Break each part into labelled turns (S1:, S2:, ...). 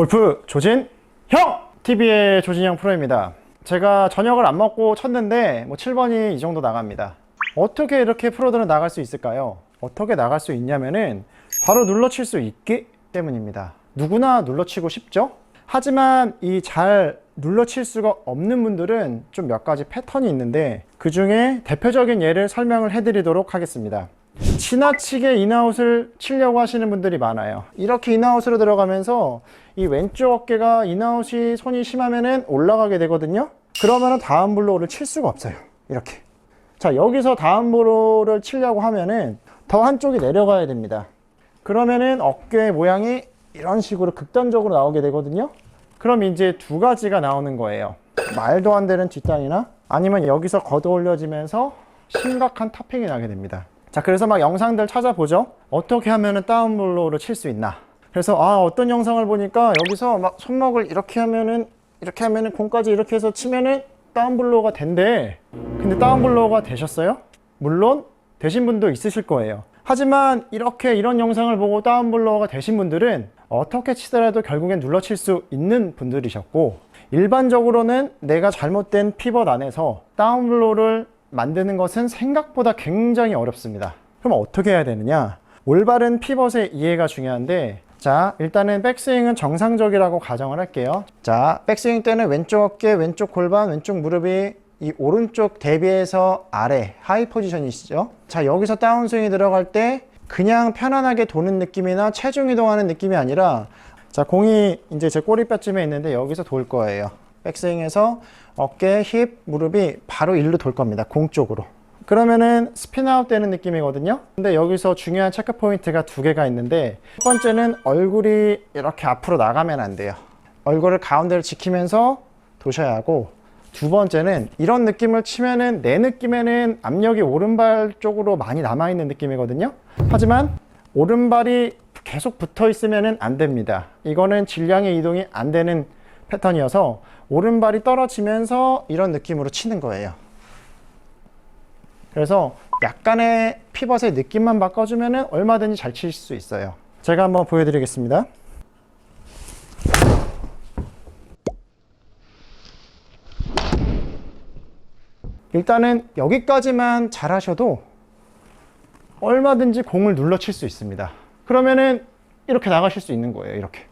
S1: 골프 조진 형! TV의 조진형 프로입니다. 제가 저녁을 안 먹고 쳤는데 뭐 7번이 이 정도 나갑니다. 어떻게 이렇게 프로들은 나갈 수 있을까요? 어떻게 나갈 수 있냐면은 바로 눌러칠 수 있기 때문입니다. 누구나 눌러치고 싶죠? 하지만 이 잘 눌러칠 수가 없는 분들은 좀 몇 가지 패턴이 있는데 그 중에 대표적인 예를 설명을 해드리도록 하겠습니다. 지나치게 인아웃을 치려고 하시는 분들이 많아요. 이렇게 인아웃으로 들어가면서 이 왼쪽 어깨가 인아웃이 손이 심하면은 올라가게 되거든요. 그러면은 다음 블로우를 칠 수가 없어요. 이렇게. 자, 여기서 다음 블로우를 치려고 하면은 더 한쪽이 내려가야 됩니다. 그러면은 어깨 모양이 이런 식으로 극단적으로 나오게 되거든요. 그럼 이제 두 가지가 나오는 거예요. 말도 안 되는 뒷단이나 아니면 여기서 걷어 올려지면서 심각한 타핑이 나게 됩니다. 자, 그래서 막 영상들 찾아보죠. 어떻게 하면은 다운블로우를 칠 수 있나. 그래서 아, 어떤 영상을 보니까 여기서 막 손목을 이렇게 하면은 이렇게 하면은 공까지 이렇게 해서 치면은 다운블로우가 된대. 근데 다운블로우가 되셨어요? 물론 되신 분도 있으실 거예요. 하지만 이렇게 이런 영상을 보고 다운블로우가 되신 분들은 어떻게 치더라도 결국엔 눌러칠 수 있는 분들이셨고 일반적으로는 내가 잘못된 피벗 안에서 다운블로우를 만드는 것은 생각보다 굉장히 어렵습니다. 그럼 어떻게 해야 되느냐? 올바른 피벗의 이해가 중요한데 자 일단은 백스윙은 정상적이라고 가정을 할게요. 자 백스윙 때는 왼쪽 어깨, 왼쪽 골반, 왼쪽 무릎이 이 오른쪽 대비해서 아래 하이 포지션이시죠. 자 여기서 다운스윙이 들어갈 때 그냥 편안하게 도는 느낌이나 체중 이동하는 느낌이 아니라 자 공이 이제 제 꼬리뼈쯤에 있는데 여기서 돌 거예요. 백스윙에서 어깨, 힙, 무릎이 바로 일로 돌 겁니다. 공 쪽으로. 그러면은 스피나웃 되는 느낌이거든요. 근데 여기서 중요한 체크 포인트가 두 개가 있는데 첫 번째는 얼굴이 이렇게 앞으로 나가면 안 돼요. 얼굴을 가운데를 지키면서 도셔야 하고 두 번째는 이런 느낌을 치면은 내 느낌에는 압력이 오른발 쪽으로 많이 남아 있는 느낌이거든요. 하지만 오른발이 계속 붙어 있으면은 안 됩니다. 이거는 질량의 이동이 안 되는 패턴이어서 오른발이 떨어지면서 이런 느낌으로 치는 거예요. 그래서 약간의 피벗의 느낌만 바꿔주면 얼마든지 잘 칠 수 있어요. 제가 한번 보여드리겠습니다. 일단은 여기까지만 잘 하셔도 얼마든지 공을 눌러 칠 수 있습니다. 그러면은 이렇게 나가실 수 있는 거예요. 이렇게.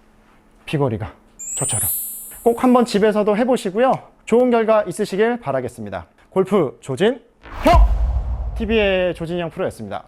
S1: 비거리가. 저처럼. 꼭 한번 집에서도 해보시고요. 좋은 결과 있으시길 바라겠습니다. 골프 조진 형! TV의 조진영 프로였습니다.